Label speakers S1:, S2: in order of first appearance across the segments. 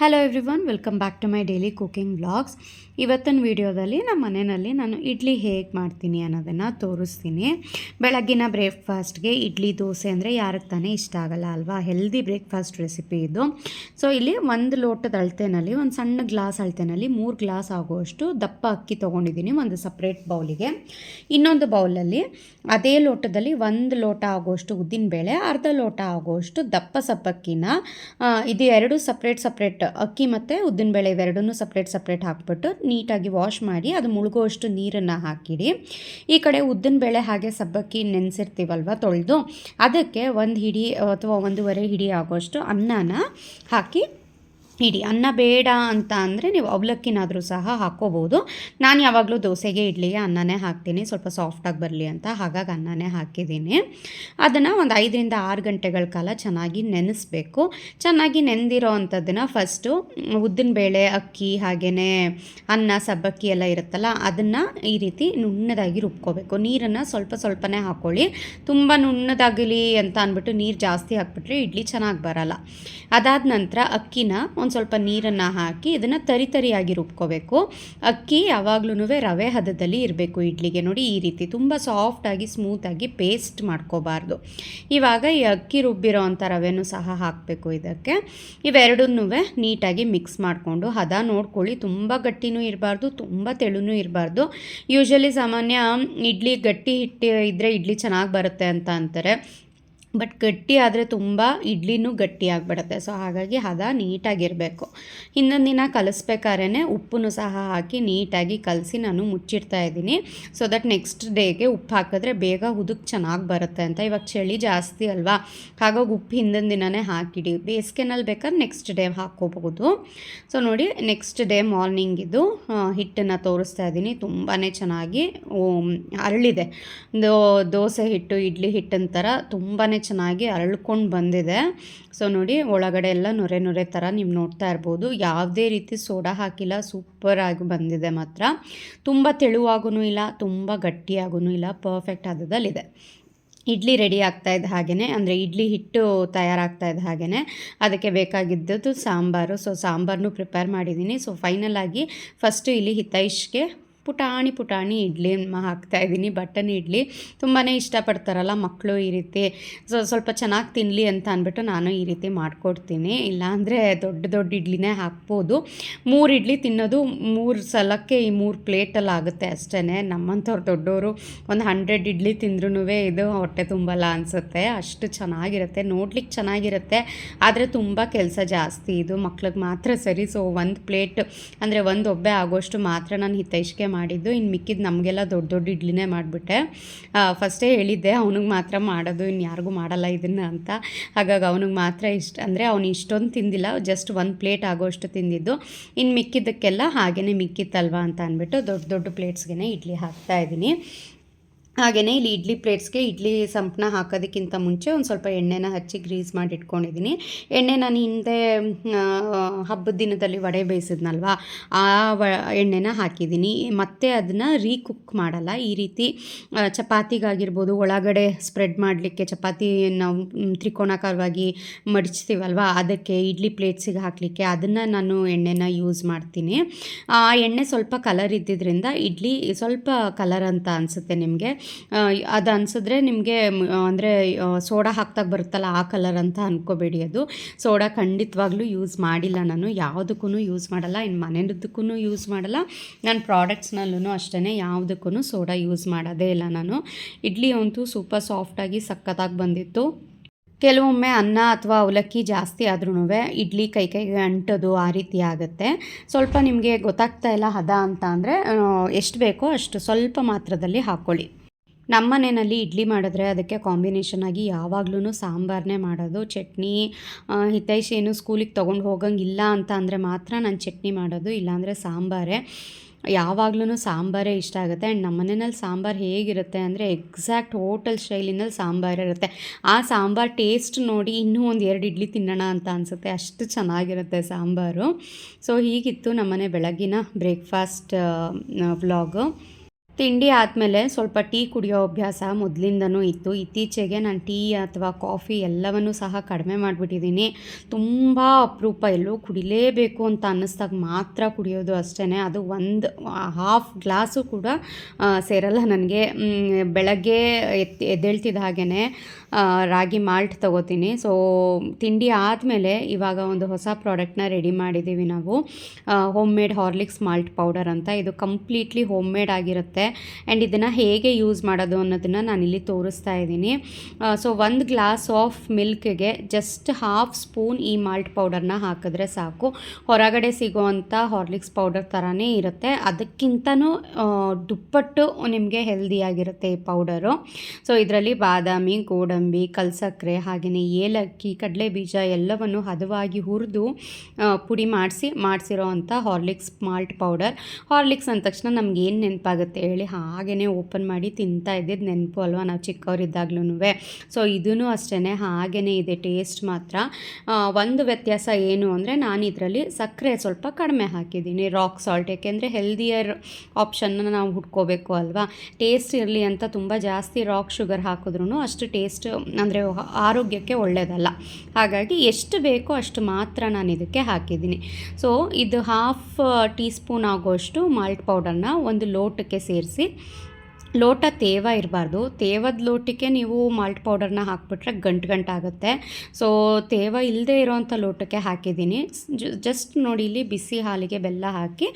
S1: Hello everyone welcome back to my daily cooking vlogs ಇವತ್ತಿನ ವಿಡಿಯೋದಲ್ಲಿ ನಮ್ಮ ಮನೆಯಲ್ಲಿ ನಾನು ಇಡ್ಲಿ ಹೇಗೆ ಮಾಡ್ತೀನಿ ಅನ್ನೋದನ್ನು ತೋರಿಸ್ತೀನಿ. ಬೆಳಗ್ಗಿನ ಬ್ರೇಕ್ಫಾಸ್ಟ್ಗೆ ಇಡ್ಲಿ ದೋಸೆ ಅಂದರೆ ಯಾರಿಗೆ ತಾನೇ ಇಷ್ಟ ಆಗಲ್ಲ ಅಲ್ವಾ? ಹೆಲ್ದಿ ಬ್ರೇಕ್ಫಾಸ್ಟ್ ರೆಸಿಪಿ ಇದು. ಸೊ ಇಲ್ಲಿ ಒಂದು ಲೋಟದ ಅಳತೆನಲ್ಲಿ, ಒಂದು ಸಣ್ಣ ಗ್ಲಾಸ್ ಅಳತೆನಲ್ಲಿ ಮೂರು ಗ್ಲಾಸ್ ಆಗುವಷ್ಟು ದಪ್ಪ ಅಕ್ಕಿ ತೊಗೊಂಡಿದ್ದೀನಿ ಒಂದು ಸಪ್ರೇಟ್ ಬೌಲಿಗೆ ಇನ್ನೊಂದು ಬೌಲಲ್ಲಿ ಅದೇ ಲೋಟದಲ್ಲಿ ಒಂದು ಲೋಟ ಆಗುವಷ್ಟು ಉದ್ದಿನಬೇಳೆ, ಅರ್ಧ ಲೋಟ ಆಗುವಷ್ಟು ದಪ್ಪ ಸಪ್ಪಕ್ಕಿನ ಇದು ಎರಡು ಸಪ್ರೇಟ್ ಸಪ್ರೇಟ್ ಅಕ್ಕಿ ಮತ್ತು ಉದ್ದಿನಬೇಳೆ ಇವೆರಡನ್ನೂ ಸಪ್ರೇಟ್ ಸಪ್ರೇಟ್ ಹಾಕ್ಬಿಟ್ಟು ನೀಟಾಗಿ ವಾಶ್ ಮಾಡಿ ಅದು ಮುಳುಗುವಷ್ಟು ನೀರನ್ನು ಹಾಕಿಡಿ. ಈ ಕಡೆ ಉದ್ದಿನಬೇಳೆ ಹಾಗೆ ಸಬ್ಬಕ್ಕಿ ನೆನೆಸಿರ್ತೀವಲ್ವ ತೊಳೆದು, ಅದಕ್ಕೆ ಒಂದು ಹಿಡಿ ಅಥವಾ ಒಂದೂವರೆ ಹಿಡಿ ಆಗೋಷ್ಟು ಅನ್ನನ ಹಾಕಿ ಇಡಿ, ಅನ್ನ ಬೇಡ ಅಂತ ಅಂದರೆ ನೀವು ಅವಲಕ್ಕಿನಾದರೂ ಸಹ ಹಾಕ್ಕೋಬೋದು ನಾನು ಯಾವಾಗಲೂ ದೋಸೆಗೆ ಇಡ್ಲಿಗೆ ಅನ್ನನೇ ಹಾಕ್ತೀನಿ. ಸ್ವಲ್ಪ ಸಾಫ್ಟಾಗಿ ಬರಲಿ ಅಂತ ಹಾಗಾಗಿ ಅನ್ನನೇ ಹಾಕಿದ್ದೀನಿ. ಅದನ್ನು ಒಂದು ಐದರಿಂದ ಆರು ಗಂಟೆಗಳ ಕಾಲ ಚೆನ್ನಾಗಿ ನೆನೆಸ್ಬೇಕು. ಚೆನ್ನಾಗಿ ನೆನೆದಿರೋ ಅಂಥದ್ದನ್ನು ಫಸ್ಟು ಉದ್ದಿನಬೇಳೆ ಅಕ್ಕಿ ಹಾಗೆಯೇ ಅನ್ನ, ಸಬ್ಬಕ್ಕಿ ಎಲ್ಲ ಇರುತ್ತಲ್ಲ, ಅದನ್ನು ಈ ರೀತಿ ನುಣ್ಣದಾಗಿ ರುಬ್ಕೋಬೇಕು. ನೀರನ್ನು ಸ್ವಲ್ಪ ಸ್ವಲ್ಪನೇ ಹಾಕ್ಕೊಳ್ಳಿ ತುಂಬ ನುಣ್ಣದಾಗಲಿ ಅಂತ ಅಂದ್ಬಿಟ್ಟು ನೀರು ಜಾಸ್ತಿ ಹಾಕ್ಬಿಟ್ರೆ ಇಡ್ಲಿ ಚೆನ್ನಾಗಿ ಬರಲ್ಲ. ಅದಾದ ನಂತರ ಅಕ್ಕಿನ ಒಂದು ಸ್ವಲ್ಪ ನೀರನ್ನು ಹಾಕಿ ಇದನ್ನು ತರಿ ತರಿಯಾಗಿ ರುಬ್ಕೋಬೇಕು. ಅಕ್ಕಿ ಯಾವಾಗ್ಲೂ ರವೆ ಹದದಲ್ಲಿ ಇರಬೇಕು ಇಡ್ಲಿಗೆ. ನೋಡಿ ಈ ರೀತಿ ತುಂಬ ಸಾಫ್ಟಾಗಿ ಸ್ಮೂತಾಗಿ ಪೇಸ್ಟ್ ಮಾಡ್ಕೋಬಾರ್ದು. ಇವಾಗ ಈ ಅಕ್ಕಿ ರುಬ್ಬಿರೋ ಅಂಥ ರವೆನೂ ಸಹ ಹಾಕಬೇಕು ಇದಕ್ಕೆ. ಇವೆರಡನ್ನೂ ನೀಟಾಗಿ ಮಿಕ್ಸ್ ಮಾಡಿಕೊಂಡು ಹದ ನೋಡ್ಕೊಳ್ಳಿ. ತುಂಬ ಗಟ್ಟಿನೂ ಇರಬಾರ್ದು, ತುಂಬ ತೆಳುನೂ ಇರಬಾರ್ದು. ಯೂಶಲಿ ಸಾಮಾನ್ಯ ಇಡ್ಲಿ ಗಟ್ಟಿ ಹಿಟ್ಟು ಇದ್ದರೆ ಇಡ್ಲಿ ಚೆನ್ನಾಗಿ ಬರುತ್ತೆ ಅಂತ ಅಂತಾರೆ. ಬಟ್ ಗಟ್ಟಿ ಆದರೆ ತುಂಬ ಇಡ್ಲಿನೂ ಗಟ್ಟಿ ಆಗಿಬಿಡುತ್ತೆ. ಸೊ ಹಾಗಾಗಿ ಹದ ನೀಟಾಗಿರಬೇಕು. ಇನ್ನೊಂದು ದಿನ ಕಲಿಸ್ಬೇಕಾದ್ರೆ ಉಪ್ಪನ್ನು ಸಹ ಹಾಕಿ ನೀಟಾಗಿ ಕಲಸಿ ನಾನು ಮುಚ್ಚಿಡ್ತಾ ಇದ್ದೀನಿ. ಸೊ ದಟ್ ನೆಕ್ಸ್ಟ್ ಡೇಗೆ ಉಪ್ಪು ಹಾಕಿದ್ರೆ ಬೇಗ ಹುದುಕ್ ಚೆನ್ನಾಗಿ ಬರುತ್ತೆ ಅಂತ. ಇವಾಗ ಚಳಿ ಜಾಸ್ತಿ ಅಲ್ವಾ? ಹಾಗಾಗಿ ಉಪ್ಪು ಹಿಂದಿನ ದಿನವೇ ಹಾಕಿಡಿ. ಬೇಸಿಗೆನಲ್ಲಿ ಬೇಕಾದ್ರೆ ನೆಕ್ಸ್ಟ್ ಡೇ ಹಾಕ್ಕೋಬಹುದು. ಸೊ ನೋಡಿ ನೆಕ್ಸ್ಟ್ ಡೇ ಮಾರ್ನಿಂಗ್ ಇದು ಹಿಟ್ಟನ್ನು ತೋರಿಸ್ತಾ ಇದ್ದೀನಿ. ತುಂಬಾ ಚೆನ್ನಾಗಿ ಅರಳಿದೆ. ದೋಸೆ ಹಿಟ್ಟು, ಇಡ್ಲಿ ಹಿಟ್ಟಿನ ಥರ ತುಂಬಾ ಚೆನ್ನಾಗಿ ಅರಳ್ಕೊಂಡು ಬಂದಿದೆ. ಸೊ ನೋಡಿ ಒಳಗಡೆ ಎಲ್ಲ ನೊರೆ ನೊರೆ ಥರ ನೀವು ನೋಡ್ತಾ ಇರ್ಬೋದು. ಯಾವುದೇ ರೀತಿ ಸೋಡಾ ಹಾಕಿಲ್ಲ, ಸೂಪರಾಗಿ ಬಂದಿದೆ ಮಾತ್ರ. ತುಂಬ ತೆಳುವಾಗೂ ಇಲ್ಲ, ತುಂಬ ಗಟ್ಟಿಯಾಗೂ ಇಲ್ಲ ಪರ್ಫೆಕ್ಟ್ ಆದದಲ್ಲಿದೆ ಇಡ್ಲಿ ರೆಡಿ ಆಗ್ತಾ ಇದ್ದ ಹಾಗೆಯೇ ಅಂದರೆ ಇಡ್ಲಿ ಹಿಟ್ಟು ತಯಾರಾಗ್ತಾ ಇದ್ದ ಹಾಗೆಯೇ ಅದಕ್ಕೆ ಬೇಕಾಗಿದ್ದದ್ದು ಸಾಂಬಾರು. ಸೊ ಸಾಂಬಾರನ್ನು ಪ್ರಿಪೇರ್ ಮಾಡಿದ್ದೀನಿ ಸೊ ಫೈನಲ್ ಆಗಿ ಫಸ್ಟು ಇಲ್ಲಿ ಹಿತೈಷ್ಗೆ ಪುಟಾಣಿ ಪುಟಾಣಿ ಇಡ್ಲಿ ಹಾಕ್ತಾ ಇದ್ದೀನಿ, ಬಟನ್ ಇಡ್ಲಿ. ತುಂಬಾ ಇಷ್ಟಪಡ್ತಾರಲ್ಲ ಮಕ್ಕಳು ಈ ರೀತಿ. ಸೊ, ಸ್ವಲ್ಪ ಚೆನ್ನಾಗಿ ತಿನ್ನಲಿ ಅಂತ ಅಂದ್ಬಿಟ್ಟು ನಾನು ಈ ರೀತಿ ಮಾಡಿಕೊಡ್ತೀನಿ. ಇಲ್ಲಾಂದರೆ ದೊಡ್ಡ ದೊಡ್ಡ ಇಡ್ಲಿನೇ ಹಾಕ್ಬೋದು. ಮೂರು ಇಡ್ಲಿ ತಿನ್ನೋದು ಮೂರು ಸಲಕ್ಕೆ ಈ ಮೂರು ಪ್ಲೇಟಲ್ಲಿ ಆಗುತ್ತೆ ಅಷ್ಟೇ ನಮ್ಮಂಥವ್ರು ದೊಡ್ಡವರು ಒಂದು ಹಂಡ್ರೆಡ್ ಇಡ್ಲಿ ತಿಂದ್ರೂ ಇದು ಹೊಟ್ಟೆ ತುಂಬಲ್ಲ ಅನಿಸುತ್ತೆ. ಅಷ್ಟು ಚೆನ್ನಾಗಿರುತ್ತೆ. ನೋಡ್ಲಿಕ್ಕೆ ಚೆನ್ನಾಗಿರುತ್ತೆ. ಆದರೆ ತುಂಬ ಕೆಲಸ ಜಾಸ್ತಿ. ಇದು ಮಕ್ಳಿಗೆ ಮಾತ್ರ ಸರಿ. ಸೊ, ಒಂದು ಪ್ಲೇಟ್ ಅಂದರೆ ಒಂದು ಒಬ್ಬೆ ಆಗೋಷ್ಟು ಮಾತ್ರ ನಾನು ಹಿತೈಷ್ಗೆ ಮಾಡಿದ್ದು. ಇನ್ನು ಮಿಕ್ಕಿದ್ದು ನಮಗೆಲ್ಲ ದೊಡ್ಡ ದೊಡ್ಡ ಇಡ್ಲಿನೇ ಮಾಡಿಬಿಟ್ಟೆ. ಫಸ್ಟೇ ಹೇಳಿದ್ದೆ, ಅವನಿಗೆ ಮಾತ್ರ ಮಾಡೋದು ಇನ್ನು ಯಾರಿಗೂ ಮಾಡಲ್ಲ ಇದನ್ನು ಅಂತ. ಹಾಗಾಗಿ ಅವನಿಗೆ ಮಾತ್ರ ಇಷ್ಟ, ಅಂದರೆ ಅವನು ಇಷ್ಟೊಂದು ತಿಂದಿಲ್ಲ, ಜಸ್ಟ್ ಒಂದು ಪ್ಲೇಟ್ ಆಗೋಷ್ಟು ತಿಂದಿದ್ದು. ಇನ್ನು ಮಿಕ್ಕಿದ್ದಕ್ಕೆಲ್ಲ ಹಾಗೆಯೇ ಮಿಕ್ಕಿತ್ತಲ್ವಾ ಅಂತ ಅಂದ್ಬಿಟ್ಟು ದೊಡ್ಡ ದೊಡ್ಡ ಪ್ಲೇಟ್ಸ್ಗೆ ಇಡ್ಲಿ ಹಾಕ್ತಾ ಇದ್ದೀನಿ. ಹಾಗೆಯೇ ಇಲ್ಲಿ ಇಡ್ಲಿ ಪ್ಲೇಟ್ಸ್ಗೆ ಇಡ್ಲಿ ಸಂಪ್ನ ಹಾಕೋದಕ್ಕಿಂತ ಮುಂಚೆ ಒಂದು ಸ್ವಲ್ಪ ಎಣ್ಣೆನ ಹಚ್ಚಿ ಗ್ರೀಸ್ ಮಾಡಿ ಇಟ್ಕೊಂಡಿದ್ದೀನಿ. ಎಣ್ಣೆ ನಾನು ಹಿಂದೆ ಹಬ್ಬದ ದಿನದಲ್ಲಿ ವಡೆ ಬೇಯಿಸಿದ್ನಲ್ವಾ, ಆ ವ, ಎಣ್ಣೆನ ಹಾಕಿದ್ದೀನಿ. ಮತ್ತೆ ಅದನ್ನು ರೀಕುಕ್ ಮಾಡಲ್ಲ. ಈ ರೀತಿ ಚಪಾತಿಗಾಗಿರ್ಬೋದು, ಒಳಗಡೆ ಸ್ಪ್ರೆಡ್ ಮಾಡಲಿಕ್ಕೆ ಚಪಾತಿ ನಾವು ತ್ರಿಕೋಣಾಕಾರವಾಗಿ ಮಡಚ್ತೀವಲ್ವ, ಅದಕ್ಕೆ ಇಡ್ಲಿ ಪ್ಲೇಟ್ಸಿಗೆ ಹಾಕಲಿಕ್ಕೆ ಅದನ್ನು ನಾನು ಎಣ್ಣೆನ ಯೂಸ್ ಮಾಡ್ತೀನಿ. ಆ, ಎಣ್ಣೆ ಸ್ವಲ್ಪ ಕಲರ್ ಇದ್ದಿದ್ದರಿಂದ ಇಡ್ಲಿ ಸ್ವಲ್ಪ ಕಲರ್ ಅಂತ ಅನಿಸುತ್ತೆ ನಿಮಗೆ. ಅದು ಅನಿಸಿದ್ರೆ ನಿಮಗೆ ಅಂದರೆ ಸೋಡಾ ಹಾಕ್ದಾಗ ಬರುತ್ತಲ್ಲ ಆ ಕಲರ್ ಅಂತ ಅನ್ಕೋಬೇಡಿ ಅದು. ಸೋಡಾ ಖಂಡಿತವಾಗ್ಲೂ ಯೂಸ್ ಮಾಡಿಲ್ಲ ನಾನು. ಯಾವುದಕ್ಕೂ ಯೂಸ್ ಮಾಡಲ್ಲ. ಇನ್ನು ಮನೆಯದಕ್ಕೂ ಯೂಸ್ ಮಾಡಲ್ಲ. ನನ್ನ ಪ್ರಾಡಕ್ಟ್ಸ್ನಲ್ಲೂ ಅಷ್ಟೇ ಯಾವುದಕ್ಕೂ ಸೋಡಾ ಯೂಸ್ ಮಾಡೋದೇ ಇಲ್ಲ ನಾನು. ಇಡ್ಲಿ ಅಂತೂ ಸೂಪರ್ ಸಾಫ್ಟಾಗಿ ಸಖತ್ತಾಗಿ ಬಂದಿತ್ತು. ಕೆಲವೊಮ್ಮೆ ಅನ್ನ ಅಥವಾ ಅವಲಕ್ಕಿ ಜಾಸ್ತಿ ಆದ್ರೂ ಇಡ್ಲಿ ಕೈ ಕೈಗೆ ಅಂಟೋದು ಆ ರೀತಿ ಆಗುತ್ತೆ. ಸ್ವಲ್ಪ ನಿಮಗೆ ಗೊತ್ತಾಗ್ತಾ ಇಲ್ಲ ಹದ ಅಂತ ಅಂದರೆ ಎಷ್ಟು ಬೇಕೋ ಅಷ್ಟು ಸ್ವಲ್ಪ ಮಾತ್ರದಲ್ಲಿ ಹಾಕ್ಕೊಳ್ಳಿ ನಮ್ಮ ಮನೆಯಲ್ಲಿ ಇಡ್ಲಿ ಮಾಡಿದ್ರೆ ಅದಕ್ಕೆ ಕಾಂಬಿನೇಷನ್ ಆಗಿ ಯಾವಾಗ್ಲೂ ಸಾಂಬಾರನ್ನೇ ಮಾಡೋದು. ಚಟ್ನಿ ಹಿತೈಷಿ ಏನು ಸ್ಕೂಲಿಗೆ ತೊಗೊಂಡು ಹೋಗಂಗಿಲ್ಲ ಅಂತ ಅಂದರೆ ಮಾತ್ರ ನಾನು ಚಟ್ನಿ ಮಾಡೋದು, ಇಲ್ಲಾಂದರೆ ಸಾಂಬಾರೇ. ಯಾವಾಗ್ಲೂ ಸಾಂಬಾರೇ ಇಷ್ಟ ಆಗುತ್ತೆ. ಆ್ಯಂಡ್ ನಮ್ಮ ಮನೆಯಲ್ಲಿ ಸಾಂಬಾರು ಹೇಗಿರುತ್ತೆ ಅಂದರೆ ಎಕ್ಸಾಕ್ಟ್ ಹೋಟೆಲ್ ಶೈಲಿನಲ್ಲಿ ಸಾಂಬಾರು ಇರುತ್ತೆ. ಆ ಸಾಂಬಾರು ಟೇಸ್ಟ್ ನೋಡಿ ಇನ್ನೂ ಒಂದು ಎರಡು ಇಡ್ಲಿ ತಿನ್ನೋಣ ಅಂತ ಅನಿಸುತ್ತೆ. ಅಷ್ಟು ಚೆನ್ನಾಗಿರುತ್ತೆ ಸಾಂಬಾರು. ಸೊ ಹೀಗಿತ್ತು ನಮ್ಮನೆ ಬೆಳಗಿನ ಬ್ರೇಕ್ಫಾಸ್ಟ್ ವ್ಲಾಗು ತಿಂಡಿ ಆದಮೇಲೆ ಸ್ವಲ್ಪ ಟೀ ಕುಡಿಯೋ ಅಭ್ಯಾಸ ಮೊದಲಿಂದನೂ ಇತ್ತು. ಇತ್ತೀಚೆಗೆ ನಾನು ಟೀ ಅಥವಾ ಕಾಫಿ ಎಲ್ಲವನ್ನೂ ಸಹ ಕಡಿಮೆ ಮಾಡಿಬಿಟ್ಟಿದ್ದೀನಿ. ತುಂಬ ಅಪರೂಪ, ಎಲ್ಲೂ ಕುಡಿಲೇಬೇಕು ಅಂತ ಅನ್ನಿಸ್ದಾಗ ಮಾತ್ರ ಕುಡಿಯೋದು ಅಷ್ಟೇ ಅದು ಒಂದು, ಹಾಫ್ ಗ್ಲಾಸು ಕೂಡ ಸೇರಲ್ಲ ನನಗೆ. ಬೆಳಗ್ಗೆ ಎತ್ ಎದ್ದೇಳ್ತಿದ್ದ ಹಾಗೇ ರಾಗಿ ಮಾಲ್ಟ್ ತೊಗೋತೀನಿ. ಸೊ, ತಿಂಡಿ ಆದಮೇಲೆ ಇವಾಗ ಒಂದು ಹೊಸ ಪ್ರಾಡಕ್ಟ್ನ ರೆಡಿ ಮಾಡಿದ್ದೀವಿ ನಾವು. Home made Horlicks malt powder ಅಂತ. ಇದು ಕಂಪ್ಲೀಟ್ಲಿ ಹೋಮ್ ಮೇಡ್ ಆಗಿರುತ್ತೆ. ಆ್ಯಂಡ್ ಇದನ್ನು ಹೇಗೆ ಯೂಸ್ ಮಾಡೋದು ಅನ್ನೋದನ್ನು ನಾನಿಲ್ಲಿ ತೋರಿಸ್ತಾ ಇದ್ದೀನಿ. ಸೊ ಒಂದು ಗ್ಲಾಸ್ ಆಫ್ ಮಿಲ್ಕ್ಗೆ ಜಸ್ಟ್ ಹಾಫ್ ಸ್ಪೂನ್ ಈ ಮಾಲ್ಟ್ ಪೌಡರ್ನ ಹಾಕಿದ್ರೆ ಸಾಕು. ಹೊರಗಡೆ ಸಿಗೋವಂಥ ಹಾರ್ಲಿಕ್ಸ್ ಪೌಡರ್ ಥರನೇ ಇರುತ್ತೆ. ಅದಕ್ಕಿಂತನೂ ದುಪ್ಪಟ್ಟು ನಿಮಗೆ ಹೆಲ್ದಿಯಾಗಿರುತ್ತೆ ಈ ಪೌಡರು ಸೊ ಇದರಲ್ಲಿ ಬಾದಾಮಿ, ಗೋಡಂಬಿ, ಕಲ್ಸಕ್ಕರೆ ಹಾಗೆಯೇ ಏಲಕ್ಕಿ ಕಡಲೆ ಬೀಜ ಎಲ್ಲವನ್ನು ಹದವಾಗಿ ಹುರಿದು ಪುಡಿ ಮಾಡಿಸಿ ಮಾಡಿಸಿರೋ ಅಂಥ ಹಾರ್ಲಿಕ್ಸ್ ಮಾಲ್ಟ್ ಪೌಡರ್ ಹಾರ್ಲಿಕ್ಸ್ ಅಂದ ತಕ್ಷಣ ನಮ್ಗೆ ಏನು ನೆನಪಾಗುತ್ತೆ ಹೇಳಿ. ಹಾಗೆಯೇ ಓಪನ್ ಮಾಡಿ ತಿಂತಾ ಇದ್ದಿದ್ದು ನೆನಪು ಅಲ್ವಾ ನಾವು ಚಿಕ್ಕವರಿದ್ದಾಗ್ಲೂ ಸೊ ಇದೂ ಅಷ್ಟೇ ಹಾಗೇ ಇದೆ ಟೇಸ್ಟ್ ಮಾತ್ರ. ಒಂದು ವ್ಯತ್ಯಾಸ ಏನು ಅಂದರೆ ನಾನು ಇದರಲ್ಲಿ ಸಕ್ಕರೆ ಸ್ವಲ್ಪ ಕಡಿಮೆ ಹಾಕಿದ್ದೀನಿ. ರಾಕ್ ಸಾಲ್ಟ್ ಯಾಕೆಂದರೆ ಹೆಲ್ದಿಯರ್ ಆಪ್ಷನ್ನ ನಾವು ಹುಡ್ಕೋಬೇಕು ಅಲ್ವಾ? ಟೇಸ್ಟ್ ಇರಲಿ ಅಂತ ತುಂಬ ಜಾಸ್ತಿ ರಾಕ್ ಶುಗರ್ ಹಾಕಿದ್ರೂ ಅಷ್ಟು ಟೇಸ್ಟ್ ಅಂದರೆ ಆರೋಗ್ಯಕ್ಕೆ ಒಳ್ಳೆಯದಲ್ಲ ಹಾಗಾಗಿ ಎಷ್ಟು ಬೇಕೋ ಅಷ್ಟು ಮಾತ್ರ ನಾನು ಇದಕ್ಕೆ ಹಾಕಿದ್ದೀನಿ. ಸೊ ಇದು ಹಾಫ್ ಟೀ ಸ್ಪೂನ್ ಆಗೋಷ್ಟು ಮಾಲ್ಟ್ ಪೌಡರ್ನ ಒಂದು ಲೋಟಕ್ಕೆ ಸೇರಿಸಿ से ಲೋಟ ತೇವ ಇರಬಾರ್ದು. ತೇವದ ಲೋಟಕ್ಕೆ ನೀವು ಮಾಲ್ಟ್ ಪೌಡರ್ನ ಹಾಕ್ಬಿಟ್ರೆ ಗಂಟು ಗಂಟಾಗುತ್ತೆ ಸೊ ತೇವ ಇಲ್ಲದೆ ಇರೋವಂಥ ಲೋಟಕ್ಕೆ ಹಾಕಿದ್ದೀನಿ. ಜಸ್ಟ್ ನೋಡಿ ಇಲ್ಲಿ ಬಿಸಿ ಹಾಲಿಗೆ ಬೆಲ್ಲ ಹಾಕಿ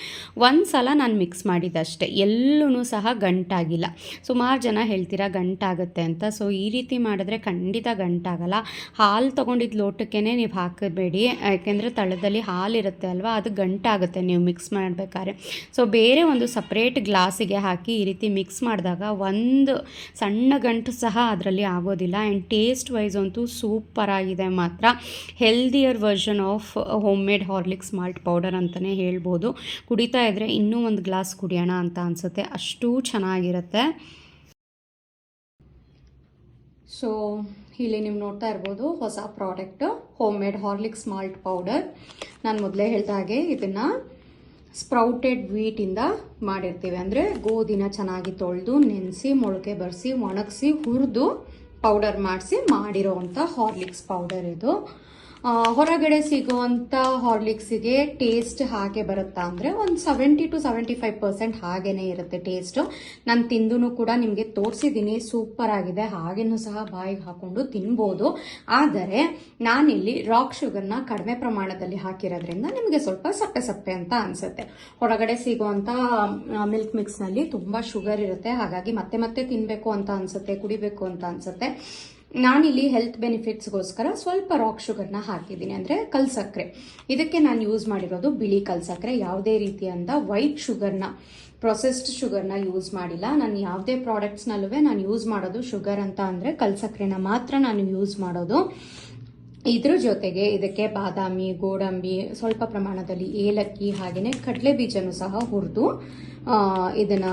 S1: ಒಂದು ಸಲ ನಾನು ಮಿಕ್ಸ್ ಮಾಡಿದ್ದಷ್ಟೇ ಎಲ್ಲೂ ಸಹ ಗಂಟಾಗಿಲ್ಲ ಸುಮಾರು ಜನ ಹೇಳ್ತೀರಾ ಗಂಟಾಗುತ್ತೆ ಅಂತ. ಸೊ ಈ ರೀತಿ ಮಾಡಿದ್ರೆ ಖಂಡಿತ ಗಂಟಾಗಲ್ಲ ಹಾಲು ತೊಗೊಂಡಿದ್ದ ಲೋಟಕ್ಕೆ ನೀವು ಹಾಕಬೇಡಿ. ಯಾಕೆಂದರೆ ತಳದಲ್ಲಿ ಹಾಲಿರುತ್ತೆ ಅಲ್ವಾ? ಅದು ಗಂಟಾಗುತ್ತೆ ನೀವು ಮಿಕ್ಸ್ ಮಾಡಬೇಕಾದ್ರೆ. ಸೊ ಬೇರೆ ಒಂದು ಸಪ್ರೇಟ್ ಗ್ಲಾಸಿಗೆ ಹಾಕಿ ಈ ರೀತಿ ಮಿಕ್ಸ್ ಮಾಡಿದಾಗ ಒಂದು ಸಣ್ಣ ಗಂಟು ಸಹ ಅದರಲ್ಲಿ ಆಗೋದಿಲ್ಲ. ಆ್ಯಂಡ್ ಟೇಸ್ಟ್ ವೈಸ್ ಅಂತೂ ಸೂಪರ್ ಆಗಿದೆ ಮಾತ್ರ. Healthier version of homemade Horlicks malt powder ಅಂತಲೇ ಹೇಳ್ಬೋದು. ಕುಡಿತಾ ಇದ್ದರೆ ಇನ್ನೂ ಒಂದು ಗ್ಲಾಸ್ ಕುಡಿಯೋಣ ಅಂತ ಅನಿಸುತ್ತೆ. ಅಷ್ಟು ಚೆನ್ನಾಗಿರುತ್ತೆ. ಸೊ ಇಲ್ಲಿ ನೀವು ನೋಡ್ತಾ ಇರ್ಬೋದು ಹೊಸ product homemade Horlicks malt powder ನಾನು ಮೊದಲೇ ಹೇಳ್ದ ಹಾಗೆ ಇದನ್ನು ಸ್ಪ್ರೌಟೆಡ್ ವೀಟಿಂದ ಮಾಡಿರ್ತೀವಿ. ಅಂದರೆ ಗೋಧಿನ ಚೆನ್ನಾಗಿ ತೊಳೆದು ನೆನೆಸಿ, ಮೊಳಕೆ ಬರೆಸಿ, ಒಣಗಿಸಿ, ಹುರಿದು ಪೌಡರ್ ಮಾಡಿಸಿ ಮಾಡಿರೋವಂಥ ಹಾರ್ಲಿಕ್ಸ್ ಪೌಡರ್ ಇದು. ಹೊರಗಡೆ ಸಿಗುವಂಥ ಹಾರ್ಲಿಕ್ಸಿಗೆ ಟೇಸ್ಟ್ ಹಾಗೆ ಬರುತ್ತಾ ಅಂದರೆ ಒಂದು seventy to seventy five percent ಹಾಗೇನೇ ಇರುತ್ತೆ ಟೇಸ್ಟು ನಾನು ತಿಂದೂ ಕೂಡ ನಿಮಗೆ ತೋರಿಸಿದ್ದೀನಿ ಸೂಪರ್ ಆಗಿದೆ. ಹಾಗೇನೂ ಸಹ ಬಾಯಿಗೆ ಹಾಕೊಂಡು ತಿನ್ಬೋದು. ಆದರೆ ನಾನಿಲ್ಲಿ ರಾಕ್ ಶುಗರ್ನ ಕಡಿಮೆ ಪ್ರಮಾಣದಲ್ಲಿ ಹಾಕಿರೋದ್ರಿಂದ ನಿಮಗೆ ಸ್ವಲ್ಪ ಸಪ್ಪೆ ಸಪ್ಪೆ ಅಂತ ಅನಿಸುತ್ತೆ. ಹೊರಗಡೆ ಸಿಗುವಂಥ ಮಿಲ್ಕ್ ಮಿಕ್ಸ್ನಲ್ಲಿ ತುಂಬ ಶುಗರ್ ಇರುತ್ತೆ. ಹಾಗಾಗಿ ಮತ್ತೆ ಮತ್ತೆ ತಿನ್ನಬೇಕು ಅಂತ ಅನಿಸುತ್ತೆ, ಕುಡಿಬೇಕು ಅಂತ ಅನಿಸುತ್ತೆ. ನಾನಿಲ್ಲಿ ಹೆಲ್ತ್ ಬೆನಿಫಿಟ್ಸ್ಗೋಸ್ಕರ ಸ್ವಲ್ಪ ರಾಕ್ ಶುಗರ್ನ ಹಾಕಿದ್ದೀನಿ. ಅಂದರೆ ಕಲ್ಸಕ್ಕರೆ ಇದಕ್ಕೆ ನಾನು ಯೂಸ್ ಮಾಡಿರೋದು ಬಿಳಿ ಕಲ್ಸಕ್ಕರೆ ಯಾವುದೇ ರೀತಿಯಿಂದ ವೈಟ್ ಶುಗರ್ನ ಪ್ರೊಸೆಸ್ಡ್ ಶುಗರ್ನ ಯೂಸ್ ಮಾಡಿಲ್ಲ. ನಾನು ಯಾವುದೇ ಪ್ರಾಡಕ್ಟ್ಸ್ನಲ್ಲೂ ನಾನು ಯೂಸ್ ಮಾಡೋದು ಶುಗರ್ ಅಂತ ಅಂದರೆ ಕಲ್ಸಕ್ಕರೆನ ಮಾತ್ರ ನಾನು ಯೂಸ್ ಮಾಡೋದು. ಇದ್ರ ಜೊತೆಗೆ ಇದಕ್ಕೆ ಬಾದಾಮಿ, ಗೋಡಂಬಿ, ಸ್ವಲ್ಪ ಪ್ರಮಾಣದಲ್ಲಿ ಏಲಕ್ಕಿ ಹಾಗೆಯೇ ಕಡಲೆ ಬೀಜನೂ ಸಹ ಹುರಿದು ಇದನ್ನ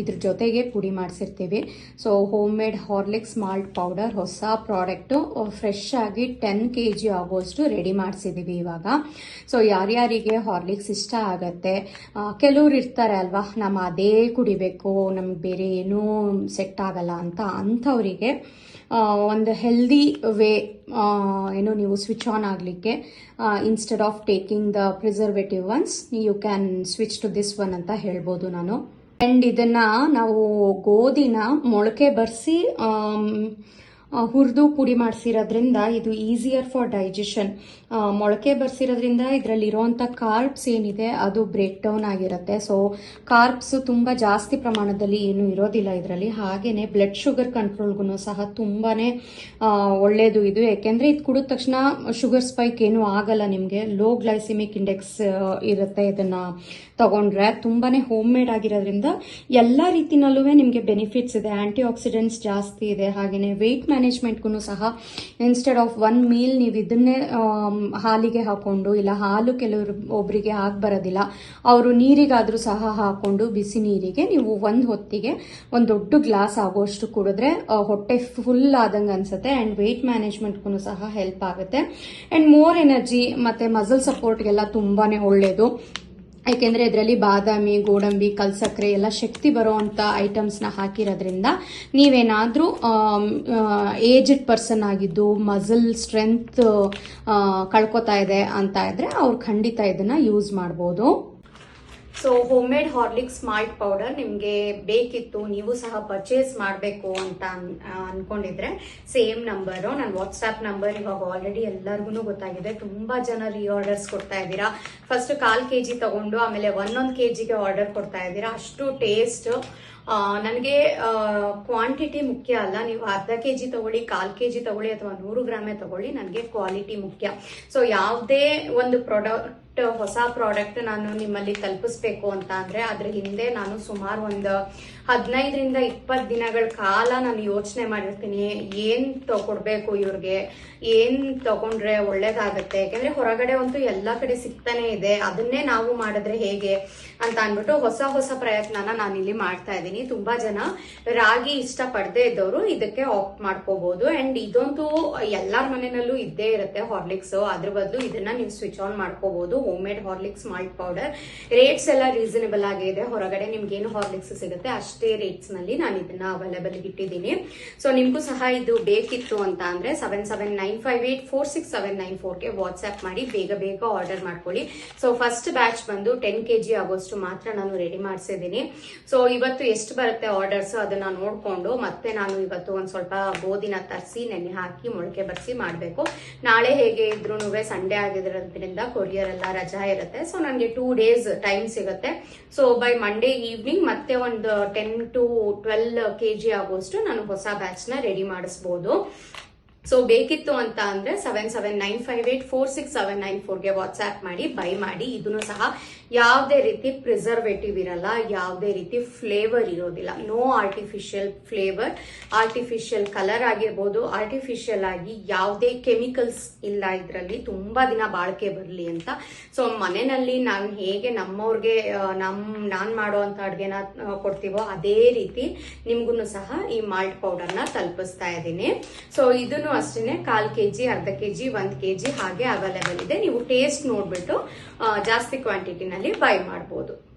S1: ಇದ್ರ ಜೊತೆಗೆ ಪುಡಿ ಮಾಡಿಸಿರ್ತೀವಿ. So homemade Horlicks malt powder ಹೊಸ ಪ್ರಾಡಕ್ಟು ಫ್ರೆಶ್ ಆಗಿ ಟೆನ್ ಕೆ ಜಿ ಆಗುವಷ್ಟು ರೆಡಿ ಮಾಡಿಸಿದ್ದೀವಿ ಇವಾಗ. ಸೊ ಯಾರ್ಯಾರಿಗೆ ಹಾರ್ಲಿಕ್ಸ್ ಇಷ್ಟ ಆಗತ್ತೆ ಕೆಲವ್ರು ಇರ್ತಾರೆ ಅಲ್ವಾ ನಮ್ಮ ಅದೇ ಕುಡಿಬೇಕು, ನಮ್ಗೆ ಬೇರೆ ಏನೂ ಸೆಟ್ ಆಗಲ್ಲ ಅಂತ ಅಂಥವರಿಗೆ ಒಂದು ಹೆಲ್ದಿ ವೇ ಏನು ನೀವು ಸ್ವಿಚ್ ಆನ್ ಆಗಲಿಕ್ಕೆ instead of taking the preservative ones you can switch to this one ಅಂತ ಹೇಳ್ಬೋದು ನಾನು. ಆ್ಯಂಡ್ ಇದನ್ನ ನಾವು ಗೋಧಿನ ಮೊಳಕೆ ಬರೆಸಿ ಹುರಿದು ಪುಡಿ ಮಾಡಿಸಿರೋದ್ರಿಂದ ಇದು ಈಸಿಯರ್ ಫಾರ್ ಡೈಜೆಷನ್ ಮೊಳಕೆ ಬರ್ಸಿರೋದ್ರಿಂದ ಇದರಲ್ಲಿ ಇರುವಂಥ ಕಾರ್ಬ್ಸ್ ಏನಿದೆ, ಅದು ಬ್ರೇಕ್ ಡೌನ್ ಆಗಿರುತ್ತೆ. ಸೊ ಕಾರ್ಬ್ಸ್ ತುಂಬ ಜಾಸ್ತಿ ಪ್ರಮಾಣದಲ್ಲಿ ಏನು ಇರೋದಿಲ್ಲ ಇದರಲ್ಲಿ. ಹಾಗೆಯೇ ಬ್ಲಡ್ ಶುಗರ್ ಕಂಟ್ರೋಲ್ಗೂ ಸಹ ತುಂಬಾ ಒಳ್ಳೆಯದು ಇದು. ಯಾಕೆಂದರೆ ಇದು ಕುಡಿದ ತಕ್ಷಣ ಶುಗರ್ ಸ್ಪೈಕ್ ಏನೂ ಆಗಲ್ಲ ನಿಮಗೆ. ಲೋ ಗ್ಲೈಸಿಮಿಕ್ ಇಂಡೆಕ್ಸ್ ಇರುತ್ತೆ ಇದನ್ನು ತಗೊಂಡ್ರೆ. ತುಂಬಾ ಹೋಮ್ ಮೇಡ್ ಆಗಿರೋದ್ರಿಂದ ಎಲ್ಲ ರೀತಿನಲ್ಲೂ ನಿಮಗೆ ಬೆನಿಫಿಟ್ಸ್ ಇದೆ. ಆ್ಯಂಟಿ ಆಕ್ಸಿಡೆಂಟ್ಸ್ ಜಾಸ್ತಿ ಇದೆ. ಹಾಗೆಯೇ ವೆಯ್ಟ್ ಮ್ಯಾನೇಜ್ಮೆಂಟ್ಗೂ ಸಹ ಇನ್ಸ್ಟೆಡ್ ಆಫ್ ಒನ್ ಮೀಲ್ ನೀವು ಇದನ್ನೇ ಹಾಲಿಗೆ ಹಾಕೊಂಡು, ಇಲ್ಲ ಹಾಲು ಕೆಲವರು ಒಬ್ಬರಿಗೆ ಆಗಿ ಬರೋದಿಲ್ಲ, ಅವರು ನೀರಿಗಾದರೂ ಸಹ ಹಾಕೊಂಡು ಬಿಸಿ ನೀರಿಗೆ ನೀವು ಒಂದು ಹೊತ್ತಿಗೆ ಒಂದು ದೊಡ್ಡ ಗ್ಲಾಸ್ ಆಗೋಷ್ಟು ಕುಡಿದ್ರೆ ಹೊಟ್ಟೆ ಫುಲ್ ಆದಂಗೆ ಅನ್ಸುತ್ತೆ ಆ್ಯಂಡ್ ವೆಯ್ಟ್ ಮ್ಯಾನೇಜ್ಮೆಂಟ್ಗೂ ಸಹ ಹೆಲ್ಪ್ ಆಗುತ್ತೆ. ಆ್ಯಂಡ್ ಮೋರ್ ಎನರ್ಜಿ ಮತ್ತು ಮಸಲ್ ಸಪೋರ್ಟ್ಗೆಲ್ಲ ತುಂಬಾ ಒಳ್ಳೆಯದು ಯಾಕೆಂದರೆ ಇದರಲ್ಲಿ ಬಾದಾಮಿ, ಗೋಡಂಬಿ ಕಲ್ಸಕ್ಕರೆ ಎಲ್ಲ ಶಕ್ತಿ ಬರೋವಂಥ ಐಟಮ್ಸ್ನ ಹಾಕಿರೋದ್ರಿಂದ ನೀವೇನಾದರೂ ಏಜ್ಡ್ ಪರ್ಸನ್ ಆಗಿದ್ದು ಮಸಲ್ ಸ್ಟ್ರೆಂತ್ ಕಳ್ಕೊತಾ ಇದೆ ಅಂತ ಇದ್ರೆ ಅವ್ರು ಖಂಡಿತ ಇದನ್ನ ಯೂಸ್ ಮಾಡ್ಬೋದು. So homemade Horlicks smart powder ನಿಮಗೆ ಬೇಕಿತ್ತು, ನೀವು ಸಹ ಪರ್ಚೇಸ್ ಮಾಡಬೇಕು ಅಂತ ಅನ್ಕೊಂಡಿದ್ರೆ ಸೇಮ್ ನಂಬರು ನನ್ನ ವಾಟ್ಸ್ಆ್ಯಪ್ ನಂಬರ್ ಇವಾಗ ಆಲ್ರೆಡಿ ಎಲ್ಲರಿಗೂ ಗೊತ್ತಾಗಿದೆ. ತುಂಬ ಜನ ರೀಆರ್ಡರ್ಸ್ ಕೊಡ್ತಾ ಇದ್ದೀರಾ. ಫಸ್ಟ್ ಕಾಲು ಕೆ ಜಿ ತಗೊಂಡು, ಆಮೇಲೆ ಒಂದೊಂದು ಕೆ ಜಿಗೆ ಆರ್ಡರ್ ಕೊಡ್ತಾ ಇದ್ದೀರಾ. ಅಷ್ಟು ಟೇಸ್ಟ್ ನನಗೆ ಕ್ವಾಂಟಿಟಿ ಮುಖ್ಯ ಅಲ್ಲ. ನೀವು ಅರ್ಧ ಕೆ ಜಿ ತಗೊಳ್ಳಿ, ಕಾಲು ಕೆ ಜಿ ತಗೊಳ್ಳಿ ಅಥವಾ ನೂರು ಗ್ರಾಮೇ ತಗೊಳ್ಳಿ, ನನಗೆ ಕ್ವಾಲಿಟಿ ಮುಖ್ಯ. ಸೊ ಯಾವುದೇ ಒಂದು ಪ್ರಾಡಕ್ಟ್ ಹೊಸ ಪ್ರಾಡಕ್ಟ್ ನಾನು ನಿಮ್ಮಲ್ಲಿ ತಲುಪಿಸ್ಬೇಕು ಅಂತ ಅಂದರೆ ಅದ್ರ ಹಿಂದೆ ನಾನು ಸುಮಾರು ಒಂದು ಹದಿನೈದರಿಂದ ಇಪ್ಪತ್ತು ದಿನಗಳ ಕಾಲ ನಾನು ಯೋಚನೆ ಮಾಡಿರ್ತೀನಿ. ಏನು ತಗೊಡ್ಬೇಕು ಇವ್ರಿಗೆ? ಏನು ತಗೊಂಡ್ರೆ ಒಳ್ಳೇದಾಗತ್ತೆ? ಯಾಕೆಂದರೆ ಹೊರಗಡೆ ಅಂತೂ ಎಲ್ಲ ಕಡೆ ಸಿಗ್ತಾನೆ ಇದೆ. ಅದನ್ನೇ ನಾವು ಮಾಡಿದ್ರೆ ಹೇಗೆ ಅಂತ ಅಂದ್ಬಿಟ್ಟು ಹೊಸ ಹೊಸ ಪ್ರಯತ್ನನ ನಾನು ಇಲ್ಲಿ ಮಾಡ್ತಾ ಇದ್ದೀನಿ. ತುಂಬಾ ಜನ ರಾಗಿ ಇಷ್ಟ ಪಡದೇ ಇದ್ದವರು ಇದಕ್ಕೆ ಆಪ್ಟ್ ಮಾಡ್ಕೋಬಹುದು ಅಂಡ್ ಇದಂತೂ ಎಲ್ಲರ ಮನೆಯಲ್ಲೂ ಇದ್ದೇ ಇರುತ್ತೆ ಹಾರ್ಲಿಕ್ಸ್. ಅದ್ರ ಬದಲು ಇದನ್ನ ನೀವು ಸ್ವಿಚ್ ಆನ್ ಮಾಡ್ಕೋಬಹುದು homemade Horlicks malt powder rates ಎಲ್ಲ ರೀಸನಬಲ್ ಆಗಿದೆ ಹೊರಗಡೆ ನಿಮ್ಗೆ ಏನು ಹಾರ್ಲಿಕ್ಸ್ ಸಿಗುತ್ತೆ ಅಷ್ಟೇ ರೇಟ್ಸ್ನಲ್ಲಿ ನಾನು ಇದನ್ನ ಅವೈಲೇಬಲ್ ಇಟ್ಟಿದ್ದೀನಿ. ಸೊ ನಿಮ್ಗೂ ಸಹ ಇದು ಬೇಕಿತ್ತು ಅಂತ ಅಂದ್ರೆ seven seven nine five eight four six seven nine ಫೋರ್ಗೆ WhatsApp ಮಾಡಿ ಬೇಗ ಬೇಗ ಆರ್ಡರ್ ಮಾಡ್ಕೊಳ್ಳಿ. ಸೊ ಫಸ್ಟ್ ಬ್ಯಾಚ್ ಬಂದು ಟೆನ್ ಕೆ ಜಿ ಆಗೋಷ್ಟು ಮಾತ್ರ ನಾನು ರೆಡಿ ಮಾಡಿಸಿದ್ದೀನಿ. ಸೊ ಇವತ್ತು ಎಷ್ಟು ಬರುತ್ತೆ ಆರ್ಡರ್ಸ್ ಅದನ್ನ ನೋಡಿಕೊಂಡು ಮತ್ತೆ ನಾನು ಇವತ್ತು ಒಂದು ಸ್ವಲ್ಪ ಗೋಧಿನ ತರಿಸಿ, ನೆನೆ ಹಾಕಿ, ಮೊಳಕೆ ಬರ್ಸಿ ಮಾಡಬೇಕು. ನಾಳೆ ಹೇಗೆ ಇದ್ರೂ ಸಂಡೇ ಆಗಿರೋದ್ರಿಂದ ಕೊರಿಯರ್ ಎಲ್ಲ ರಜಾ ಇರುತ್ತೆ. ಸೊ ನನಗೆ ಟೂ ಡೇಸ್ ಟೈಮ್ ಸಿಗುತ್ತೆ. ಸೊ ಬೈ ಮಂಡೇ ಈವ್ನಿಂಗ್ ಮತ್ತೆ ಒಂದು ten to twelve K G ಆಗುವಷ್ಟು ನಾನು ಹೊಸ ಬ್ಯಾಚ್ನ ರೆಡಿ ಮಾಡಿಸ್ಬೋದು. ಸೊ ಬೇಕಿತ್ತು ಅಂತ ಅಂದ್ರೆ seven seven nine five eight four six seven nine ಫೋರ್ಗೆ WhatsApp ಮಾಡಿ ಬೈ ಮಾಡಿ. ಇದನ್ನು ಸಹ ಯಾವುದೇ ರೀತಿ ಪ್ರಿಸರ್ವೇಟಿವ್ ಇರಲ್ಲ, ಯಾವುದೇ ರೀತಿ ಫ್ಲೇವರ್ ಇರೋದಿಲ್ಲ. No artificial flavour artificial colour ಆಗಿರ್ಬೋದು ಆರ್ಟಿಫಿಷಿಯಲ್ ಆಗಿ ಯಾವುದೇ ಕೆಮಿಕಲ್ಸ್ ಇಲ್ಲ ಇದರಲ್ಲಿ ತುಂಬಾ ದಿನ ಬಾಳಿಕೆ ಬರಲಿ ಅಂತ. ಸೊ ಮನೆಯಲ್ಲಿ ನಾನು ಹೇಗೆ ನಮ್ಮವ್ರಿಗೆ ನಮ್ಮ ನಮ್, ನಾನ್ ಅಡುಗೆನ ಅಡ್ಗೆನ ಕೊಡ್ತೀವೋ ಅದೇ ರೀತಿ ನಿಮ್ಗೂ ಸಹ ಈ ಮಾಲ್ಟ್ ಪೌಡರ್ನ ತಲುಪಿಸ್ತಾ ಇದ್ದೀನಿ. ಸೊ ಇದನ್ನು ಅಷ್ಟೇ ಕಾಲು ಕೆ ಜಿ ಅರ್ಧ ಕೆ ಜಿ ಒಂದು ಕೆ ಜಿ ಹಾಗೆ ಅವೈಲೇಬಲ್ ಇದೆ. ನೀವು ಟೇಸ್ಟ್ ನೋಡ್ಬಿಟ್ಟು ಜಾಸ್ತಿ ಜಾಸ್ತಿ ಬೈ ಮಾಡ್ಬೋದು.